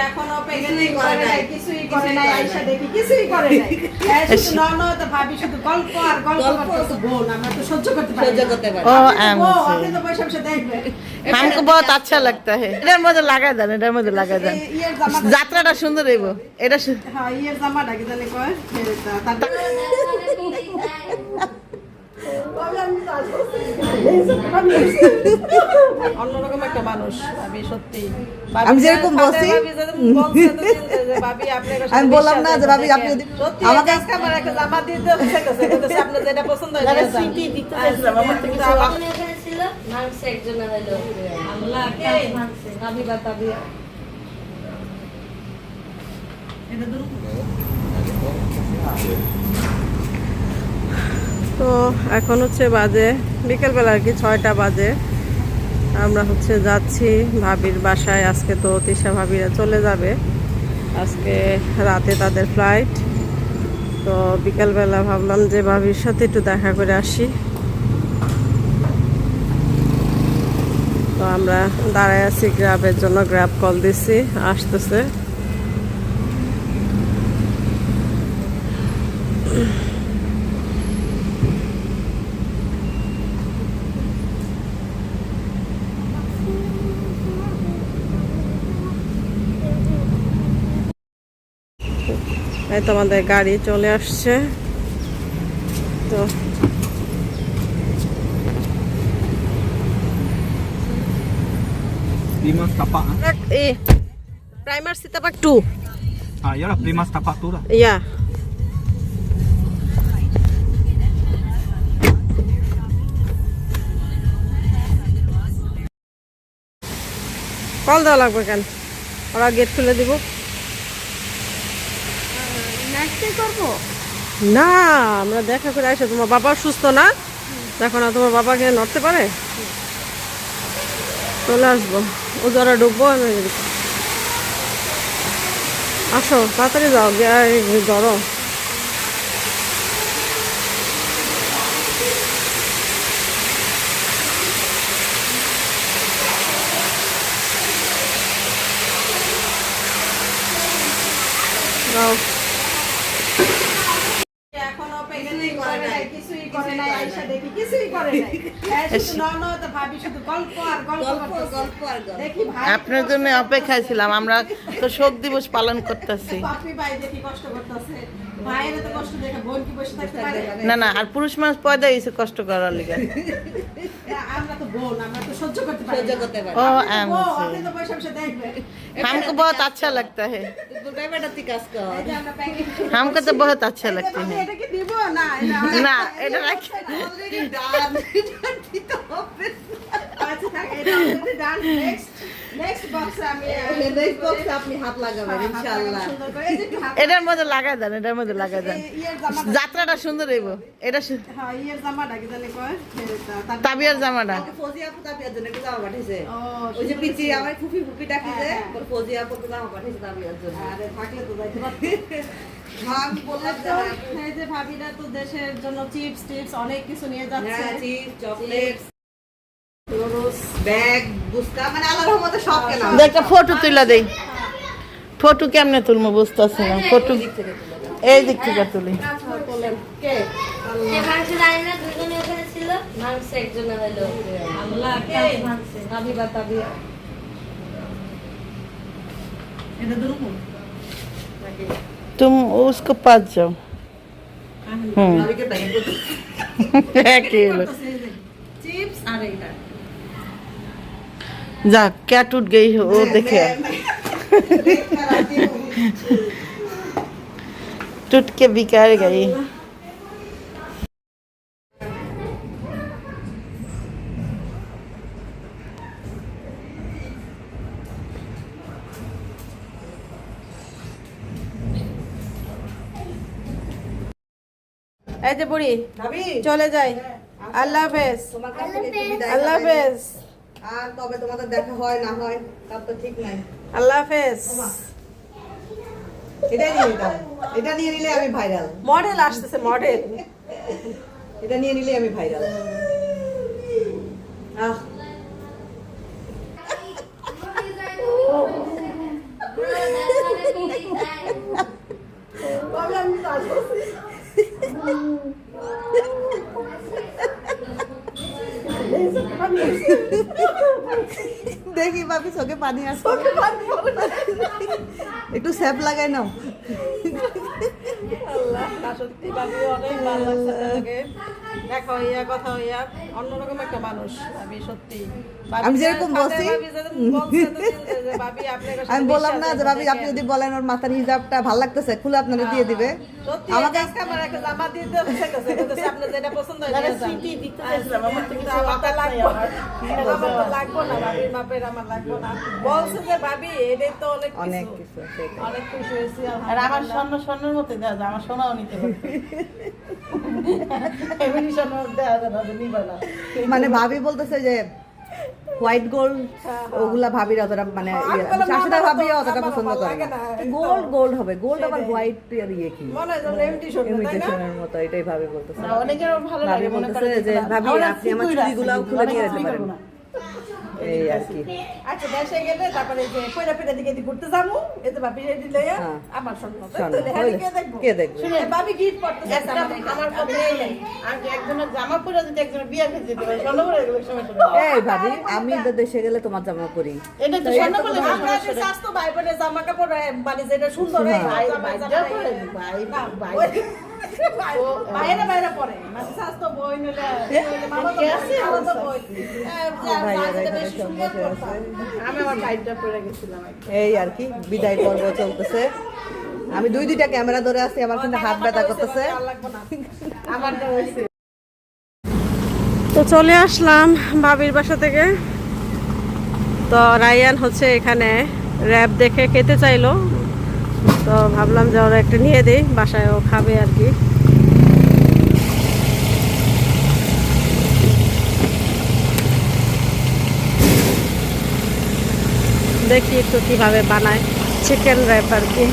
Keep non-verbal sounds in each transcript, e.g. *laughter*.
এখনো প্রেগনেন্ট করে নাই কিছুই করে নাই আয়সা দেখি কিছুই করে নাই এই শুধু ননদ ভাবি শুধু গল্প আর গল্প গল্প। করতেছে বোন আমরা তো সহ্য করতে পারি সহ্য না। করতে পারি। ओ আপনি তো एम বউ, আপনি তো বসে বসে দেখবেন हमको बहुत अच्छा लगता है এটার মধ্যে লাগাই দেন এটার মধ্যে লাগাই দেন এই- ইয়ের জামাটা- যাত্রাটা সুন্দর হইব এটা সু- হ্যাঁ, ইয়ের জামাটা কি জানি কয়? *laughs* অন্যরকম একটা মানুষ ভাবি সত্যি আমি যেরকম কাছে আমি বললাম না যে ভাবি আপনি যদি- আমাকে- আজকে আমার একটা জামা দিতে হচ্ছে আপনার যেটা পছন্দ হয় দিতে। এটা। তো এখন হচ্ছে বাজে, বিকেলবেলা আর কি ছয়টা বাজে। আমরা হচ্ছে যাচ্ছি ভাবির বাসায়, আজকে তো তিশা ভাবিরা চলে যাবে। আজকে রাতে তাদের ফ্লাইট তো বিকেলবেলা ভাবলাম যে ভাবির সাথে একটু দেখা করে আসি। তো আমরা দাঁড়ায় আছি গ্র্যাবের জন্য গ্র্যাব কল দিছি, আসতেছে। এই তো আমাদের গাড়ি চলে আসছে তো Primas tapak. ah. eh primer sitapak 2 Ah, ya lah primas tapak tu lah. ইয়া কল দেওয়া লাগবে কেন ওরা গেট খুলে দিব না, আমরা দেখা করে আসে। তোমার বাবা সুস্থ না? দেখো না, তোমার বাবাকে নড়তে পারে? চলে আসব। ও যারা ঢুকবো, আমি আসো, তাড়াতাড়ি যাও ধরো যাও এখনও প্রেগনেন্ট করে নাই কিছুই করে নাই আয়সা দেখি কিছুই করে নাই এই শুধু ননদ ভাবি শুধু গল্প আর গল্প গল্প করতেছে। গল্প আর গল্প দেখি ভাই আপনার জন্য অপেক্ষায় ছিলাম আমরা তো শোক দিবস পালন করতেছি। বাপি ভাই দেখি কষ্ট করতেছে ভাইয়ের তো কষ্ট দেখে বোন কি বসে থাকতে পারে না না আর পুরুষ মানুষ পয়দা হয়েছে কষ্ট করার লিগে আমরা তো বোন আমরা তো সহ্য করতে পারি সহ্য না। করতে পারি ओ আপনি एम বউ, আপনি তো বসে বসে দেখবেন हमको बहुत अच्छा लगता है দুটাই বেটা তুই কাজ কর এই যে আমরা প্যাকেট हमको तो बहुत अच्छा लगते ভাবি, हैं এটা কি দিব না এটা না এটা রাখি অলরেডি ডান দিতে হবে আচ্ছা থাক এটা অলরেডি ডান নেক্সট *laughs* হ্যাঁ, *laughs* এটার মধ্যে লাগাই দেন এটার মধ্যে লাগাই দেন। *laughs* যাত্রাটা সুন্দর হইব। এটা হ্যাঁ তাবিয়ার জামাটা। ভাবিরা তো দেশের জন্য চিপস টিপস অনেক কিছু নিয়ে যাচ্ছে। হ্যাঁ চিপস চকলেট একটা ফটো তুলে দেই ফটো কেমনে তুলবো বুঝতেছি না ফটো এই দিক থেকে তুলি বলেন কে যে ভাঙছে জানি না দুজনে এখানে ছিল ভাঙছে একজন হলো আল্লাহ কে ভাঙছে তাবিবা তাবিয়া এটা ধরুন तुम उसको पास जाओ হুম ভাবিকে ব্যাগ করতে একই *laughs* जा क्या टूट गई हो वो देखे टूट के बिकार गई এই যে বুড়ি ভাবি চলে যাই আল্লাহ হাফেজ তোমার কাছ থেকে একটু বিদায় আল্লাহ চাই। হাফেজ আর তবে তোমাদের দেখা হয় না হয় তার তো ঠিক নাই। আল্লাহ হাফেজ। এটাই নিয়ে নিতাম এটা নিয়ে নিলে আমি ভাইরাল মডেল আসতেছে মডেল এটা নিয়ে নিলে আমি ভাইরাল আহ। তো আসছি। দেখি ভাবি চোখে পানি আসছে। একটু স্যাপ লাগাই নাও না সত্যি ভাবি অনেক ভালো লাগছে আপনাকে দেখা হইয়া কথা হইয়া অন্যরকম একটা মানুষ আমি সত্যি। ভাবি আমি যেরকম বলছি- আমি বললাম না যে ভাবি আপনি যদি বলেন ওর মাথার হিজাবটা ভালো লাগতেছে খুলে আপনারা দিয়ে দিবে। আমাকে আজকে আমার একটা জামা দিয়ে দিতে চাইতেছে, যেটা পছন্দ হয় নিয়ে আমার তো লাগবো না। আমার। তো লাগবো না, ভাবির মাপের আমার লাগবো না। বলছে যে ভাবি এটাই তো অনেক অনেক কিছু। অনেক খুশি হয়েছি আর আমার স্বর্ণ স্বর্ণের মতো দেওয়া যায় আমার সোনাও নিতে মানে ভাবি বলতেছে যে হোয়াইট গোল্ড ওগুলা ভাবির অতটা মানে বললাম, শাশুড়া আমারও ভাবি অতটা পছন্দ করে গোল্ড গোল্ড হবে। গোল্ড আবার হোয়াইট এর ইয়ে কি? হয়? ইমিটেশনের মতো এটাই ভাবি বলতেছে। না, অনেকের ভালো ভাবি লাগে মনে বলতেছে করে যে, ভাবি, আপনি আমার চুড়িগুলাও খুলে নিয়ে যেতে পারেন। না। এই আর কি আচ্ছা দেশে গেলে তারপরে যে কইরা ফিরা দিকে ঘুরতে যাব এতে ভাবি রেডি লইয়া। আমার স্বর্ণ তাই স্বর্ণ, তো? হইলে- কে দেখবে? ভাবি গিফট করতে আমার কথা আমি একজনের জামা পরে যদি একজনের বিয়ে ভেজে দিতে পারি স্বর্ণ পরে গেলে এই ভাবি আমি তো দেশে গেলে তোমার জামা পরি এটা তো স্বর্ণ পরে আমরা যে স্বাস্থ্য ভাই বোনের জামা কাপড় মানে যেটা সুন্দর হ্যাঁ। ভাই ভাই ভাই বাইরে বাইরে পরে মানে স্বাস্থ্য বই নিলে। আমি আমার পরে গেছিলাম এই আর কি বিদায় পর্ব চলতেছে। আমি দুই দুইটা ক্যামেরা ধরে আছি আমার কিন্তু হাত ব্যথা করতেছে। তো চলে আসলাম ভাবির বাসা থেকে। তো রায়ান হচ্ছে এখানে র্যাব দেখে খেতে চাইলো। তো ভাবলাম যে ওরা একটা নিয়ে দেই বাসায় ও খাবে আর কি। দেখি একটু কীভাবে বানায়। চিকেন র্যাপ আর কি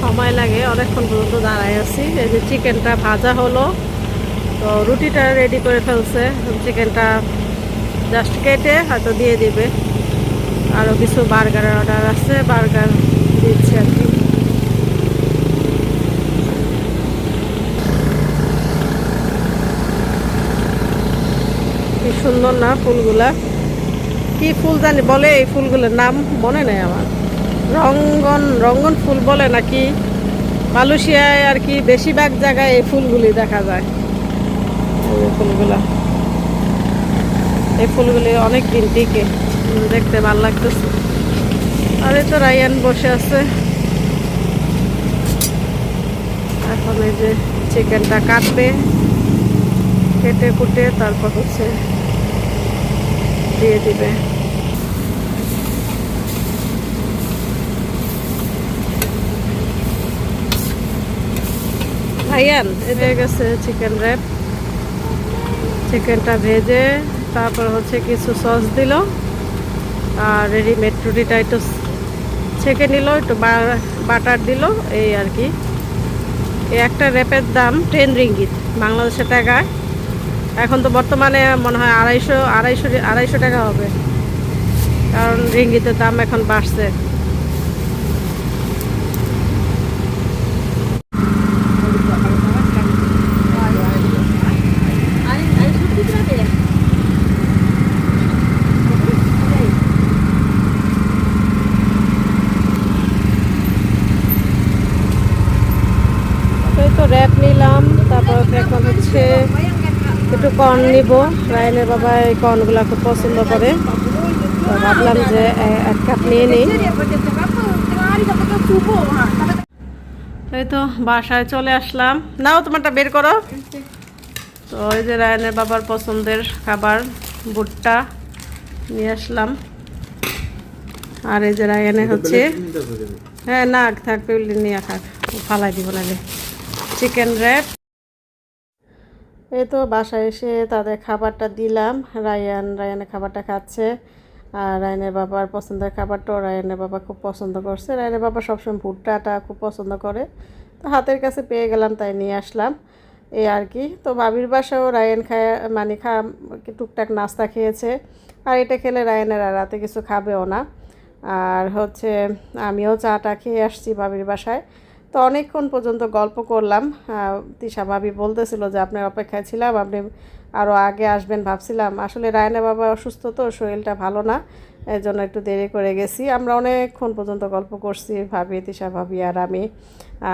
সময় লাগে অনেকক্ষণ পর্যন্ত দাঁড়ায় আছি। এই যে চিকেনটা ভাজা হলো, তো রুটিটা রেডি করে ফেলছে। চিকেনটা জাস্ট কেটে হয়তো দিয়ে দিবে। আরও কিছু বার্গারের অর্ডার আছে বার্গার দিচ্ছে আর কি। কি সুন্দর না ফুলগুলা। কি ফুল জানি বলে এই ফুলগুলোর নাম মনে নেই আমার। রঙ্গন রঙ্গন ফুল বলে নাকি? মালয়েশিয়ায় আর কি বেশিরভাগ জায়গায় এই ফুলগুলি দেখা যায়। এই ফুলগুলা। এই ফুলগুলি অনেক দিন টিকে দেখতে ভালো লাগতেছে। আর এই তো রায়ান বসে আছে। এখন এই যে চিকেনটা কাটবে, কেটে কুটে তারপর হচ্ছে দিয়ে দিবে। ভাইয়ান এটা গেছে চিকেন র্যাপ চিকেনটা ভেজে তারপর হচ্ছে কিছু সস দিল। আর রেডিমেড রুটিটা একটু ছেঁকে নিল একটু বাটার দিল এই আর কি। এই একটা র্যাপের দাম টেন রিঙ্গিত বাংলাদেশের টাকায়। এখন তো বর্তমানে মনে হয় আড়াইশো আড়াইশো আড়াইশো টাকা হবে। কারণ রিঙ্গিতের দাম এখন বাড়ছে এখন হচ্ছে একটু কর্ন নিব। রায়নের বাবা এই কর্নগুলো খুব পছন্দ করে। তো ভাবলাম যে এক কাপ নিয়ে নিই। এই তো বাসায় চলে আসলাম। নাও তোমারটা বের করো। তো ওই যে রায়নের বাবার পছন্দের খাবার ভুট্টা নিয়ে আসলাম। আর এই যে রায়নে হচ্ছে হ্যাঁ না থাক পেউলি নিয়ে খাক ফালাই দিব নালে চিকেন র্যাপ এই তো বাসায় এসে তাদের খাবারটা দিলাম। রায়ান, রায়ানের খাবারটা খাচ্ছে। আর রায়নের বাবার পছন্দের খাবারটাও রায়নের বাবা খুব পছন্দ করছে। রায়নের বাবা সবসময় ভুট্টাটা খুব পছন্দ করে। তো হাতের কাছে পেয়ে গেলাম, তাই নিয়ে আসলাম। এই আর কি। তো বাবির বাসাও রায়ন খায় মানে খা, টুকটাক নাস্তা খেয়েছে। আর এটা খেলে রায়নের আর রাতে কিছু খাবেও না। আর হচ্ছে আমিও চাটা খেয়ে আসছি বাবির বাসায়। তো অনেকক্ষণ পর্যন্ত গল্প করলাম। তিশা ভাবি বলতেছিল যে, আপনার অপেক্ষায় ছিলাম, আপনি আরও আগে আসবেন ভাবছিলাম। আসলে রায়না বাবা অসুস্থ তো, শরীরটা ভালো না এই জন্য একটু দেরি করে গেছি। আমরা অনেকক্ষণ পর্যন্ত গল্প করছি, ভাবি, তিশা ভাবি আর আমি।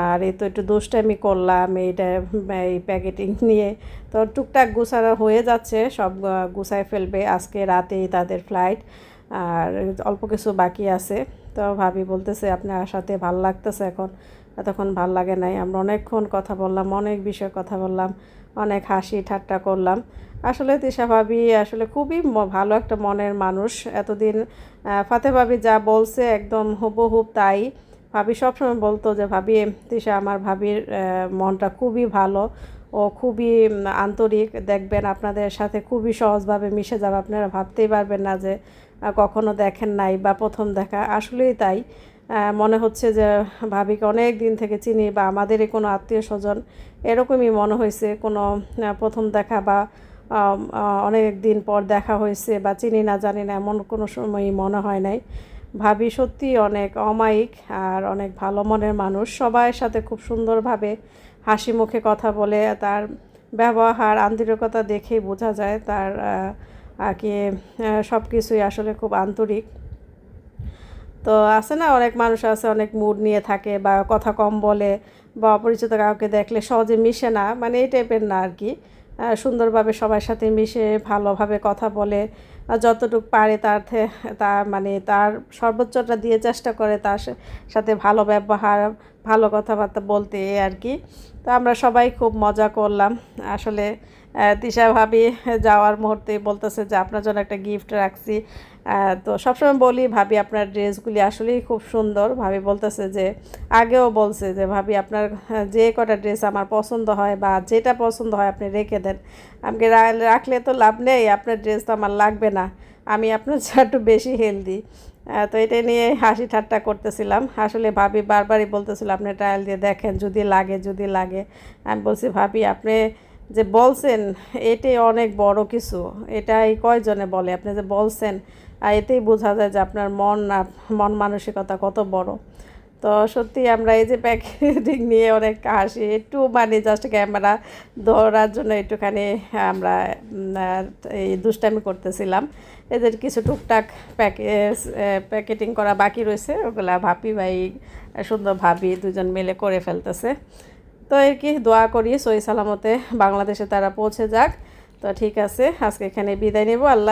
আর এই তো একটু দুষ্টামি করলাম, এইটা, এই প্যাকেটিং নিয়ে। তো টুকটাক গুছানো হয়ে যাচ্ছে, সব গুছায় ফেলবে আজকে রাতেই তাদের ফ্লাইট। আর অল্প কিছু বাকি আছে। তো ভাবি বলতেছে, আপনার সাথে ভালো লাগতেছে এখন। এতক্ষণ ভালো লাগে নাই। আমরা অনেকক্ষণ কথা বললাম, অনেক বিষয়ে কথা বললাম, অনেক হাসি ঠাট্টা করলাম। আসলে তিশা ভাবি আসলে খুবই ভালো একটা মনের মানুষ। এতদিন ফাতে ভাবি যা বলছে একদম হুবহুব তাই। ভাবি সবসময় বলতো যে, ভাবি, তিশা আমার ভাবির মনটা খুবই ভালো। ও খুবই আন্তরিক। দেখবেন আপনাদের সাথে খুবই সহজভাবে মিশে যাবে। আপনারা ভাবতেই পারবেন না যে কখনো দেখেন নাই বা প্রথম দেখা। আসলেই তাই। মনে হচ্ছে যে ভাবিকে অনেক দিন থেকে চিনি বা আমাদেরই কোনো আত্মীয় স্বজন এরকমই মনে হয়েছে, কোনো প্রথম দেখা বা অনেক দিন পর দেখা হয়েছে বা চিনি না জানি না এমন কোনো সময়ই মনে হয় নাই। ভাবি সত্যি অনেক অমায়িক আর অনেক ভালো মনের মানুষ সবার সাথে খুব সুন্দরভাবে হাসি মুখে কথা বলে, তার ব্যবহার আন্তরিকতা দেখেই বোঝা যায়, তার কি সব কিছুই আসলে খুব আন্তরিক। তো আছে না, অনেক মানুষ আছে, অনেক মুড নিয়ে থাকে বা কথা কম বলে বা অপরিচিত কাউকে দেখলে সহজে মিশে না মানে এই টাইপের না আর কি। সুন্দরভাবে সবার সাথে মিশে, ভালোভাবে কথা বলে যতটুকু পারে তার তা মানে তার সর্বোচ্চটা দিয়ে চেষ্টা করে তার সাথে ভালো ব্যবহার, ভালো কথাবার্তা বলতে আর কি। তো আমরা সবাই খুব মজা করলাম। আসলে তিশা ভাবি যাওয়ার মুহূর্তে বলতেছে যে, আপনার জন্য একটা গিফট রাখছি। তো সবসময় বলি, ভাবি, আপনার ড্রেসগুলি আসলেই খুব সুন্দর। ভাবি বলতেছে যে, আগেও বলছে যে, ভাবি, আপনার যে কটা ড্রেস আমার পছন্দ হয় বা যেটা পছন্দ হয় আপনি রেখে দেন। আমাকে রাখলে তো লাভ নেই, আপনার ড্রেস তো আমার লাগবে না। আমি আপনার চেয়ে একটু বেশি হেলদি। তো এটা নিয়ে হাসি ঠাট্টা করতেছিলাম। আসলে ভাবি বারবারই বলতেছিল, আপনি ট্রায়াল দিয়ে দেখেন, যদি লাগে যদি লাগে। আমি বলছি, ভাবি, আপনি যে বলছেন, এটাই অনেক বড় কিছু। এটাই কয়জনে বলে? আপনি যে বলছেন আর এতেই বোঝা যায় যে আপনার মন মন মানসিকতা কত বড়। তো সত্যি আমরা এই যে প্যাকেটিং নিয়ে অনেক হাসি, একটু মানে জাস্ট ক্যামেরা ধরার জন্য একটুখানি আমরা এই দুষ্টামি করতেছিলাম। এদের কিছু টুকটাক প্যাকেজ প্যাকেটিং করা বাকি রয়েছে। ওগুলা ভাপি ভাই, সুন্দর ভাবি দুজন মিলে করে ফেলতেছে। তো আর কি, দোয়া করি সই সালামতে বাংলাদেশে তারা পৌঁছে যাক। তো ঠিক আছে, আজকে এখানে বিদায় নেব। আল্লাহ